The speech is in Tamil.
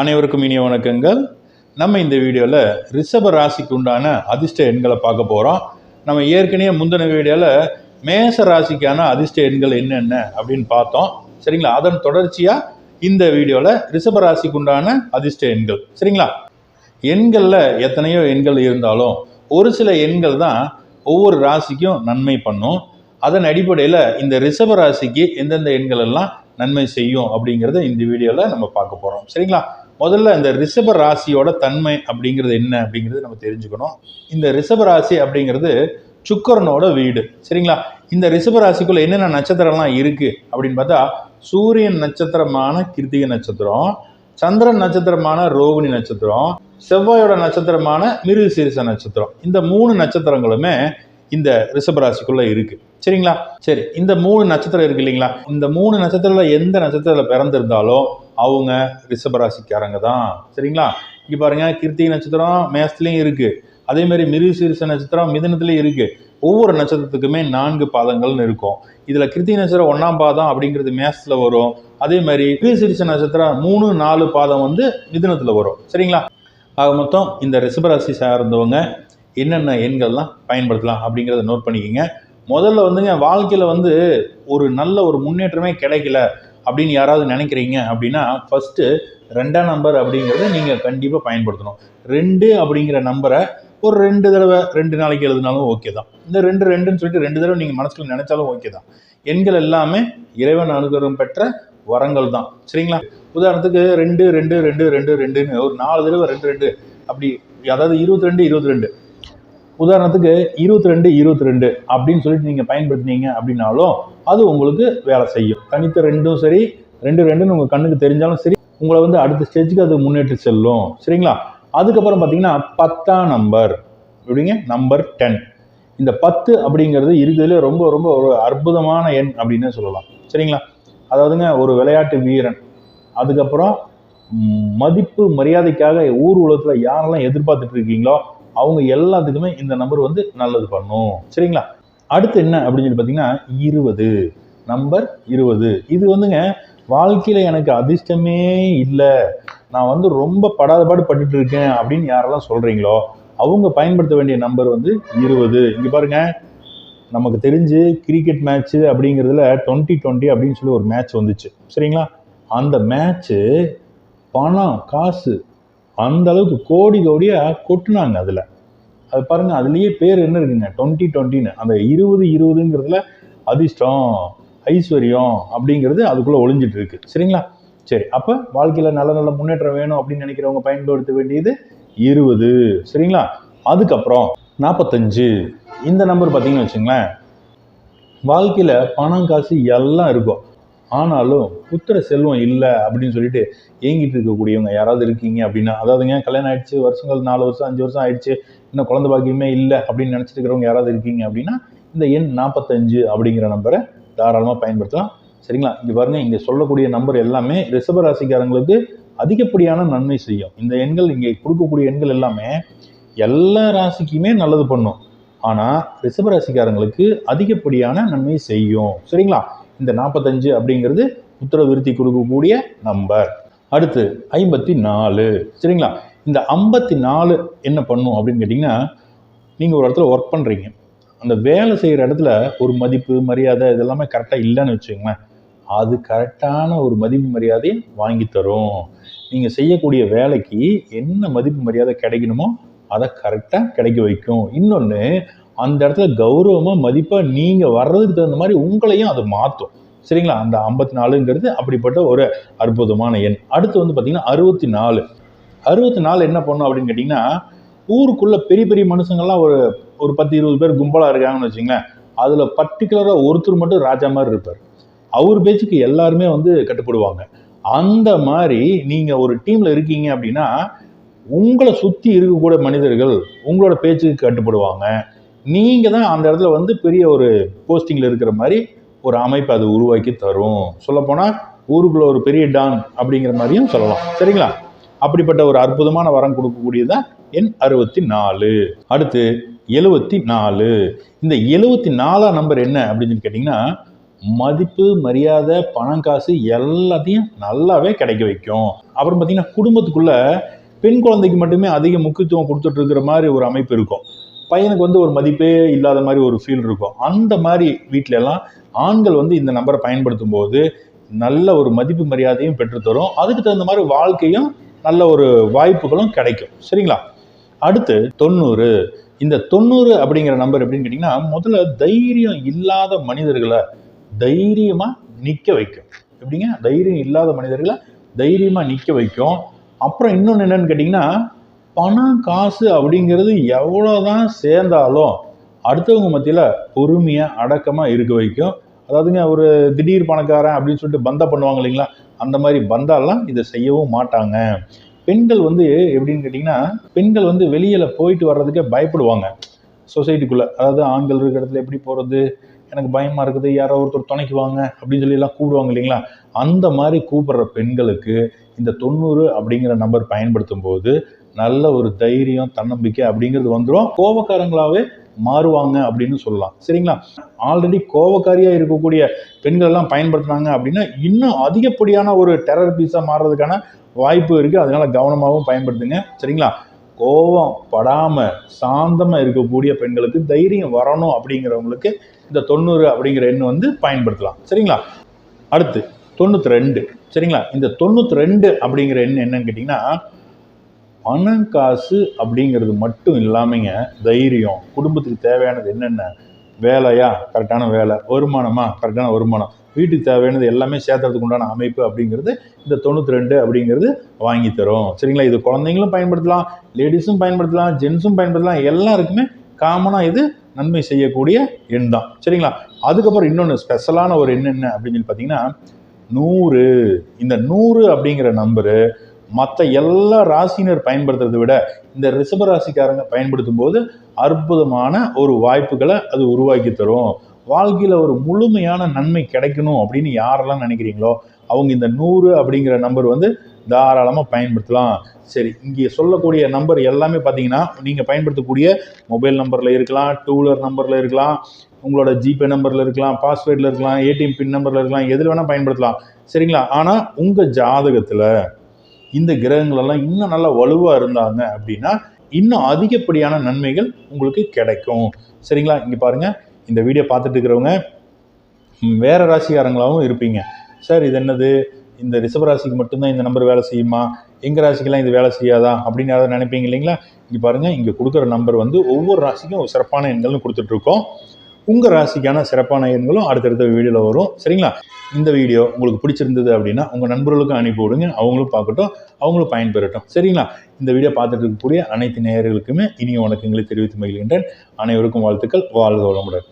அனைவருக்கும் இனிய வணக்கங்கள். நம்ம இந்த வீடியோவில் ரிஷப ராசிக்கு உண்டான அதிர்ஷ்ட எண்களை பார்க்க போகிறோம் நம்ம ஏற்கனவே முந்தின வீடியோவில் மேச ராசிக்கான அதிர்ஷ்ட எண்கள் என்னென்ன அப்படின்னு பார்த்தோம். சரிங்களா? அதன் தொடர்ச்சியாக இந்த வீடியோவில் ரிஷப ராசிக்கு உண்டான அதிர்ஷ்ட எண்கள். சரிங்களா? எண்களில் எத்தனையோ எண்கள் இருந்தாலும் ஒரு சில எண்கள் தான் ஒவ்வொரு ராசிக்கும் நன்மை பண்ணும். அதன் அடிப்படையில் இந்த ரிஷப ராசிக்கு எந்தெந்த எண்கள் எல்லாம் நன்மை செய்யும் அப்படிங்கிறத இந்த வீடியோவில் நம்ம பார்க்க போகிறோம் சரிங்களா? முதல்ல இந்த ரிஷப ராசியோட தன்மை அப்படிங்கிறது என்ன அப்படிங்கிறது நம்ம தெரிஞ்சுக்கணும். இந்த ரிஷப ராசி அப்படிங்கிறது சுக்கரனோட வீடு. சரிங்களா? இந்த ரிஷப ராசிக்குள்ள என்னென்ன நட்சத்திரம்லாம் இருக்குது அப்படின்னு பார்த்தா சூரியன் நட்சத்திரமான கிருத்திகை நட்சத்திரம் சந்திரன் நட்சத்திரமான ரோகிணி நட்சத்திரம் செவ்வாயோட நட்சத்திரமான மிருகசீரிச நட்சத்திரம். இந்த மூணு நட்சத்திரங்களுமே இந்த ரிஷபராசிக்குள்ளே இருக்குது சரிங்களா? சரி இந்த மூணு நட்சத்திரம் இருக்கு இல்லைங்களா? இந்த மூணு நட்சத்திரத்தில் எந்த நட்சத்திரத்தில் பிறந்திருந்தாலும் அவங்க ரிஷபராசிக்காரங்க தான். சரிங்களா? இங்கே பாருங்க கிருத்திகை நட்சத்திரம் மேசத்துலேயும் இருக்குது அதே மாதிரி மிருகசீரிச நட்சத்திரம் மிதனத்துலேயும் இருக்குது ஒவ்வொரு நட்சத்திரத்துக்குமே நான்கு பாதங்கள்னு இருக்கும். இதில் கிருத்திகை நட்சத்திரம் ஒன்றாம் பாதம் அப்படிங்கிறது மேசத்தில் வரும். அதே மாதிரி மிருசீரிச நட்சத்திரம் மூணு நாலு பாதம் வந்து மிதனத்தில் வரும். சரிங்களா? ஆக மொத்தம் இந்த ரிஷபராசி சார்ந்தவங்க என்னென்ன எண்கள்லாம் பயன்படுத்தலாம் அப்படிங்கிறத நோட் பண்ணிக்கோங்க. முதல்ல வந்துங்க வாழ்க்கையில் வந்து ஒரு நல்ல ஒரு முன்னேற்றமே கிடைக்கல அப்படின்னு யாராவது நினைக்கிறீங்க அப்படின்னா ஃபஸ்ட்டு ரெண்டாம் நம்பர் அப்படிங்கிறத நீங்கள் கண்டிப்பாக பயன்படுத்தணும். ரெண்டு அப்படிங்கிற நம்பரை ஒரு ரெண்டு தடவை ரெண்டு நாளைக்கு எழுதினாலும் ஓகே தான். இந்த ரெண்டு ரெண்டுன்னு சொல்லிட்டு ரெண்டு தடவை நீங்கள் மனசுக்குள்ள நினைச்சாலும் ஓகே தான். எண்கள் எல்லாமே இறைவன் அனுகிரகம் பெற்ற வரங்கள் தான். சரிங்களா? உதாரணத்துக்கு ரெண்டு ரெண்டு ரெண்டு ரெண்டு ரெண்டுன்னு ஒரு நாலு தடவை ரெண்டு ரெண்டு அப்படி அதாவது இருபத்தி ரெண்டு இருபத்தி ரெண்டு. உதாரணத்துக்கு இருபத்தி ரெண்டு இருபத்தி ரெண்டு அப்படின்னு சொல்லிட்டு நீங்கள் பயன்படுத்தினீங்க அப்படின்னாலும் அது உங்களுக்கு வேலை செய்யும். தனித்த ரெண்டும் சரி ரெண்டு ரெண்டுன்னு உங்கள் கண்ணுக்கு தெரிஞ்சாலும் சரி உங்களை வந்து அடுத்த ஸ்டேஜுக்கு அது முன்னேற்றி செல்லும். சரிங்களா? அதுக்கப்புறம் பார்த்தீங்கன்னா பத்தாம் நம்பர். எப்படிங்க? Number ten. இந்த பத்து அப்படிங்கிறது இருக்கிறதுல ரொம்ப ரொம்ப ஒரு அற்புதமான எண் அப்படின்னு சொல்லலாம். சரிங்களா? அதாவதுங்க ஒரு விளையாட்டு வீரன். அதுக்கப்புறம் மதிப்பு மரியாதைக்காக ஊர் உலகத்தில் யாரெல்லாம் எதிர்பார்த்துட்டு இருக்கீங்களோ அவங்க எல்லாத்துக்குமே இந்த நம்பர் வந்து நல்லது பண்ணும். சரிங்களா? அடுத்து என்ன அப்படின்னு சொல்லி பார்த்தீங்கன்னா இருபது. நம்பர் இருபது. இது வந்துங்க வாழ்க்கையில் எனக்கு அதிர்ஷ்டமே இல்லை. நான் வந்து ரொம்ப படாதபாடு பட்டுட்டு இருக்கேன் அப்படின்னு யாரெல்லாம் சொல்கிறீங்களோ அவங்க பயன்படுத்த வேண்டிய நம்பர் வந்து இருபது. இங்கே பாருங்க நமக்கு தெரிஞ்சு கிரிக்கெட் மேட்ச்சு அப்படிங்கிறதுல டுவெண்ட்டி டுவெண்ட்டி அப்படின்னு சொல்லி ஒரு மேட்ச் வந்துச்சு. சரிங்களா? அந்த மேட்ச்சு பணம் காசு அந்த அளவுக்கு கோடி கோடியாக கொட்டினாங்க அதில். அது பாருங்க அதுலேயே பேர் என்ன இருக்குங்க? டுவெண்ட்டி டுவெண்ட்டின்னு. அந்த இருபது இருபதுங்கிறதுல அதிர்ஷ்டம் ஐஸ்வர்யம் அப்படிங்கிறது அதுக்குள்ளே ஒளிஞ்சிட்டு இருக்கு. சரிங்களா? சரி அப்போ வாழ்க்கையில் நல்ல நல்ல முன்னேற்றம் வேணும் அப்படின்னு நினைக்கிறவங்க பயன்படுத்த வேண்டியது இருபது. சரிங்களா? அதுக்கப்புறம் நாற்பத்தஞ்சு இந்த நம்பர் பார்த்தீங்கன்னு வச்சுங்களேன் வாழ்க்கையில் பணம் காசு எல்லாம் இருக்கும். ஆனாலும் புத்திர செல்வம் இல்லை அப்படின்னு சொல்லிட்டு ஏங்கிட்டு இருக்கக்கூடியவங்க யாராவது இருக்கீங்க அப்படின்னா அதாவதுங்க கல்யாணம் ஆயிடுச்சு வருஷங்கள் நாலு வருஷம் அஞ்சு வருஷம் ஆயிடுச்சு இன்னும் குழந்தை பாக்கியமே இல்லை அப்படின்னு நினச்சிட்டு இருக்கிறவங்க யாராவது இருக்கீங்க அப்படின்னா இந்த எண் நாற்பத்தஞ்சு அப்படிங்கிற நம்பரை தாராளமாக பயன்படுத்தலாம். சரிங்களா? இங்கே பாருங்க இங்கே சொல்லக்கூடிய நம்பர் எல்லாமே ரிஷப ராசிக்காரங்களுக்கு அதிகப்படியான நன்மை செய்யும். இந்த எண்கள் இங்கே கொடுக்கக்கூடிய எண்கள் எல்லாமே எல்லா ராசிக்குமே நல்லது பண்ணும். ஆனால் ரிஷப ராசிக்காரங்களுக்கு அதிகப்படியான நன்மை செய்யும். சரிங்களா? இந்த நாற்பத்தஞ்சு அப்படிங்கிறது உத்தர விருத்தி கொடுக்கக்கூடிய நம்பர் அடுத்து ஐம்பத்தி நாலு சரிங்களா? இந்த ஐம்பத்தி நாலு என்ன பண்ணும் அப்படின்னு கேட்டிங்கன்னா நீங்கள் ஒரு இடத்துல ஒர்க் பண்ணுறீங்க அந்த வேலை செய்கிற இடத்துல ஒரு மதிப்பு மரியாதை இதெல்லாமே கரெக்டாக இல்லைன்னு வச்சுக்கோங்களேன். அது கரெக்டான ஒரு மதிப்பு மரியாதையை வாங்கி தரும். நீங்கள் செய்யக்கூடிய வேலைக்கு என்ன மதிப்பு மரியாதை கிடைக்கணுமோ அதை கரெக்டாக கிடைக்க வைக்கும். இன்னொன்று அந்த இடத்துல கௌரவமாக மதிப்பாக நீங்கள் வர்றதுக்கு தகுந்த மாதிரி உங்களையும் அது மாற்றும் சரிங்களா? அந்த ஐம்பத்தி நாலுங்கிறது அப்படிப்பட்ட ஒரு அற்புதமான எண். அடுத்து வந்து பார்த்திங்கன்னா அறுபத்தி நாலு அறுபத்தி நாலு என்ன பண்ணும் அப்படின்னு கேட்டிங்கன்னா ஊருக்குள்ளே பெரிய பெரிய மனுஷங்கள்லாம் ஒரு ஒரு பத்து இருபது பேர் கும்பலாக இருக்காங்கன்னு வச்சுங்களேன். அதில் பர்டிகுலராக ஒருத்தர் மட்டும் ராஜா மாதிரி இருப்பார். அவர் பேச்சுக்கு எல்லாருமே வந்து கட்டுப்படுவாங்க. அந்த மாதிரி நீங்கள் ஒரு டீமில் இருக்கீங்க அப்படின்னா உங்களை சுற்றி இருக்கக்கூடிய மனிதர்கள் உங்களோட பேச்சுக்கு கட்டுப்படுவாங்க. நீங்கள் தான் அந்த இடத்துல வந்து பெரிய ஒரு போஸ்டிங்கில் இருக்கிற மாதிரி ஒரு அமைப்பு அது உருவாக்கி தரும். சொல்லப்போனால் ஊருக்குள்ளே ஒரு பெரிய டான் அப்படிங்கிற மாதிரியும் சொல்லலாம். சரிங்களா? அப்படிப்பட்ட ஒரு அற்புதமான வரம் கொடுக்கக்கூடியதான் எண் அறுபத்தி நாலு அடுத்து எழுவத்தி நாலு இந்த எழுவத்தி நாலாம் நம்பர் என்ன அப்படின்னு கேட்டிங்கன்னா மதிப்பு மரியாதை பணம் காசு எல்லாத்தையும் நல்லாவே கிடைக்க வைக்கும். அப்புறம் பார்த்தீங்கன்னா குடும்பத்துக்குள்ளே பெண் குழந்தைக்கு மட்டுமே அதிக முக்கியத்துவம் கொடுத்துட்டு இருக்கிற மாதிரி ஒரு அமைப்பு இருக்கும். பையனுக்கு வந்து ஒரு மதிப்பே இல்லாத மாதிரி ஒரு ஃபீல் இருக்கும். அந்த மாதிரி வீட்ல எல்லாம் ஆண்கள் வந்து இந்த நம்பரை பயன்படுத்தும் போது நல்ல ஒரு மதிப்பு மரியாதையும் பெற்றுத்தரும். அதுக்கு தகுந்த மாதிரி வாழ்க்கையும் நல்ல ஒரு வாய்ப்புகளும் கிடைக்கும். சரிங்களா? அடுத்து தொண்ணூறு. இந்த தொண்ணூறு அப்படிங்கிற நம்பர் எப்படின்னு கேட்டிங்கன்னா முதல்ல தைரியம் இல்லாத மனிதர்களை தைரியமாக நிற்க வைக்கும். எப்படிங்க? தைரியம் இல்லாத மனிதர்களை தைரியமாக நிற்க வைக்கும். அப்புறம் இன்னொன்று என்னன்னு கேட்டிங்கன்னா பணம் காசு அப்படிங்கிறது எவ்வளோதான் சேர்ந்தாலும் அடுத்தவங்க மத்தியில் பொறுமையாக அடக்கமாக இருக்க வைக்கும். அதாவதுங்க ஒரு திடீர் பணக்காரன் அப்படின்னு சொல்லிட்டு பந்தா பண்ணுவாங்க இல்லைங்களா? அந்த மாதிரி பந்தாலாம் இதை செய்யவும் மாட்டாங்க. பெண்கள் வந்து எப்படின்னு கேட்டிங்கன்னா பெண்கள் வந்து வெளியில் போயிட்டு வர்றதுக்கே பயப்படுவாங்க. சொசைட்டிக்குள்ளே அதாவது ஆண்கள் இருக்கிற இடத்துல எப்படி போகிறது எனக்கு பயமாக இருக்குது யாரோ ஒருத்தர் துணைக்குவாங்க அப்படின்னு சொல்லி எல்லாம் கூப்பிடுவாங்க இல்லைங்களா? அந்த மாதிரி கூப்பிடுற பெண்களுக்கு இந்த தொண்ணூறு அப்படிங்கிற நம்பர் பயன்படுத்தும் போது நல்ல ஒரு தைரியம் தன்னம்பிக்கை அப்படிங்கிறது வந்துடும் கோபக்காரங்களாவே மாறுவாங்க அப்படின்னு சொல்லலாம். சரிங்களா? ஆல்ரெடி கோபக்காரியாக இருக்கக்கூடிய பெண்கள் எல்லாம் பயன்படுத்தினாங்க அப்படின்னா இன்னும் அதிகப்படியான ஒரு டெரர் பீஸாக மாறுறதுக்கான வாய்ப்பு இருக்குது அதனால கவனமாகவும் பயன்படுத்துங்க. சரிங்களா? கோபம் படாமல் சாந்தமாக இருக்கக்கூடிய பெண்களுக்கு தைரியம் வரணும் அப்படிங்கிறவங்களுக்கு இந்த தொண்ணூறு அப்படிங்கிற எண் வந்து பயன்படுத்தலாம். சரிங்களா? அடுத்து தொண்ணூற்றி ரெண்டு. சரிங்களா? இந்த தொண்ணூற்றி ரெண்டு அப்படிங்கிற எண் என்னன்னு கேட்டிங்கன்னா பணம் காசு அப்படிங்கிறது மட்டும் இல்லாமங்க தைரியம். குடும்பத்துக்கு தேவையானது என்னென்ன? வேலையா? கரெக்டான வேலை. வருமானமா? கரெக்டான வருமானம். வீட்டுக்கு தேவையானது எல்லாமே சேர்த்துறதுக்கு உண்டான அமைப்பு அப்படிங்கிறது இந்த தொண்ணூற்றி ரெண்டு அப்படிங்கிறது வாங்கி தரும். சரிங்களா? இது குழந்தைங்களும் பயன்படுத்தலாம் லேடிஸும் பயன்படுத்தலாம் ஜென்ஸும் பயன்படுத்தலாம். எல்லாருக்குமே காமனாக இது நன்மை செய்யக்கூடிய எண் தான். சரிங்களா? அதுக்கப்புறம் இன்னொன்று ஸ்பெஷலான ஒரு எண் என்ன அப்படின்னு சொல்லி பார்த்தீங்கன்னா நூறு. இந்த நூறு அப்படிங்கிற நம்பரு மற்ற எல்லா ராசினர் பயன்படுத்துறதை விட இந்த ரிஷப ராசிக்காரங்க பயன்படுத்தும் போது அற்புதமான ஒரு வாய்ப்புகளை அது உருவாக்கி தரும். வாழ்க்கையில் ஒரு முழுமையான நன்மை கிடைக்கணும் அப்படின்னு யாரெல்லாம் நினைக்கிறீங்களோ அவங்க இந்த நூறு அப்படிங்கிற நம்பர் வந்து தாராளமாக பயன்படுத்தலாம். சரி இங்கே சொல்லக்கூடிய நம்பர் எல்லாமே பார்த்தீங்கன்னா நீங்கள் பயன்படுத்தக்கூடிய மொபைல் நம்பரில் இருக்கலாம் டூ வீலர் நம்பரில் இருக்கலாம் உங்களோட ஜிபே நம்பரில் இருக்கலாம் பாஸ்வேர்டில் இருக்கலாம் ஏடிஎம் பின் நம்பரில் இருக்கலாம் எதில் வேணால் பயன்படுத்தலாம். சரிங்களா? ஆனால் உங்கள் ஜாதகத்தில் இந்த கிரகங்களெல்லாம் இன்னும் நல்லா வலுவாக இருந்தாங்க அப்படின்னா இன்னும் அதிகப்படியான நன்மைகள் உங்களுக்கு கிடைக்கும். சரிங்களா? இங்கே பாருங்கள் இந்த வீடியோ பார்த்துட்டு இருக்கிறவங்க வேறு ராசிக்காரங்களாகவும் இருப்பீங்க. சார் இது என்னது? இந்த ரிஷப ராசிக்கு மட்டும்தான் இந்த நம்பர் வேலை செய்யுமா? எங்கள் ராசிக்கெல்லாம் இது வேலை செய்யாதா? அப்படின்னு யாராவது நினைப்பீங்க இல்லைங்களா? இங்கே பாருங்கள் இங்கே கொடுக்குற நம்பர் வந்து ஒவ்வொரு ராசிக்கும் சிறப்பான எண்கள்னு கொடுத்துட்ருக்கோம் உங்கள் ராசிக்கான சிறப்பான எண்களும் அடுத்தடுத்த வீடியோவில் வரும். சரிங்களா? இந்த வீடியோ உங்களுக்கு பிடிச்சிருந்தது அப்படின்னா உங்கள் நண்பர்களுக்கும் அனுப்பி விடுங்க. அவங்களும் பார்க்கட்டும். அவங்களும் பயன்பெறட்டும். சரிங்களா? இந்த வீடியோ பார்த்துட்டு இருக்கக்கூடிய அனைத்து நேயர்களுக்குமே இனிய வணக்கங்களை தெரிவித்து மகிழ்கின்றேன். அனைவருக்கும் வாழ்த்துக்கள். வாழ்க வளமுடன்.